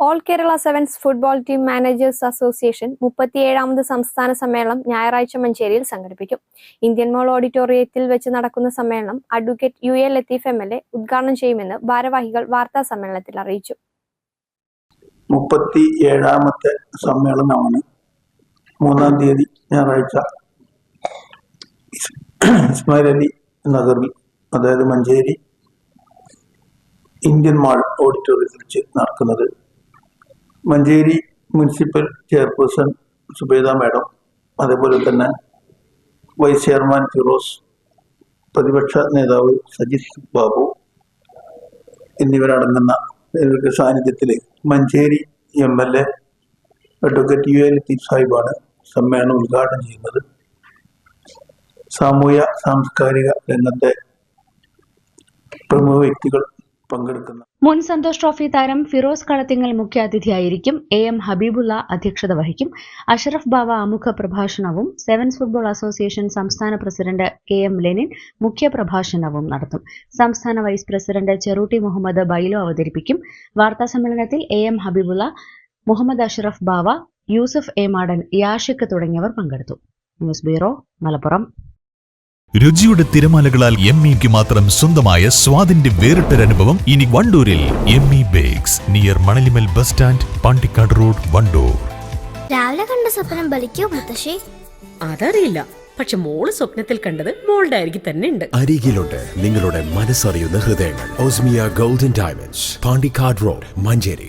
all Kerala sevens football team managers association മുപ്പത്തിയേഴാമത് സംസ്ഥാന സമ്മേളനം ഞായറാഴ്ച മഞ്ചേരിയിൽ സംഘടിപ്പിക്കും. ഇന്ത്യൻ മോൾ ഓഡിറ്റോറിയത്തിൽ വെച്ച് നടക്കുന്ന സമ്മേളനം advocate U A Latheef M L A ഉദ്ഘാടനം ചെയ്യുമെന്ന് ഭാരവാഹികൾ വാർത്താ സമ്മേളനത്തിൽ അറിയിച്ചു. മുപ്പത്തി ഏഴാമത്തെ സമ്മേളനമാണ് മൂന്നാം തീയതി ഞായറാഴ്ച. ഇസ്- ഇസ്മായിൽ നഗറിൽ അതായത് മഞ്ചേരി ഇന്ത്യൻ മാൾ ഓഡിറ്റോറിയത്തിൽ വെച്ച് നടക്കുന്നത് Manjeri municipal chairperson Subaida madam അതേപോലെ തന്നെ വൈസ് ചെയർമാൻ ഫിറോസ് പ്രതിപക്ഷ നേതാവ് സജിത് ബാബു എന്നിവരടങ്ങുന്ന ഇവരുടെ സാന്നിധ്യത്തിൽ Manjeri M L A advocate U A Latheef സാഹിബാണ് സമ്മേളനം ഉദ്ഘാടനം ചെയ്യുന്നത്. സാമൂഹ്യ സാംസ്കാരിക രംഗത്തെ പ്രമുഖ വ്യക്തികൾ പങ്കെടുക്കുന്ന. മുൻ സന്തോഷ് ട്രോഫി താരം ഫിറോസ് കളത്തിങ്ങൽ മുഖ്യാതിഥിയായിരിക്കും. എ എം ഹബീബുള്ള അധ്യക്ഷത വഹിക്കും. അഷറഫ് ബാവ ആമുഖ പ്രഭാഷണവും സെവൻസ് ഫുട്ബോൾ അസോസിയേഷൻ സംസ്ഥാന പ്രസിഡന്റ് കെ എം ലെനിൻ മുഖ്യപ്രഭാഷണവും നടത്തും. സംസ്ഥാന vice president Cherooty Muhammad bylaw അവതരിപ്പിക്കും. വാർത്താ സമ്മേളനത്തിൽ A M Habeebulla Muhammad Ashraf Bava Yusuf A Madan Yashik തുടങ്ങിയവർ പങ്കെടുത്തു. News bureau Malappuram. രുചിയുടെ തിരമാലകളാൽ എം ഇക്ക് മാത്രം സ്വന്തമായ സ്വാദിന്റെ വേറിട്ടൊരനുഭവം ഇനി വണ്ടൂരിൽ M E bakes near Manalimal bus stand Pandikkad road Wandoor. രാവിലെ കണ്ട സ്വപ്നം ബലിക്കോ മുത്തശ്ശി? അതറിയില്ല. പക്ഷെ മോൾ സ്വപ്നത്തിൽ കണ്ടത് മോളുടെ അരികിൽ തന്നെ ഉണ്ട്. അരികിലുണ്ട് നിങ്ങളുടെ മനസ്സറിയുന്ന ഹൃദയങ്ങൾ. Osmia golden diamonds Pandikkad road Manjeri.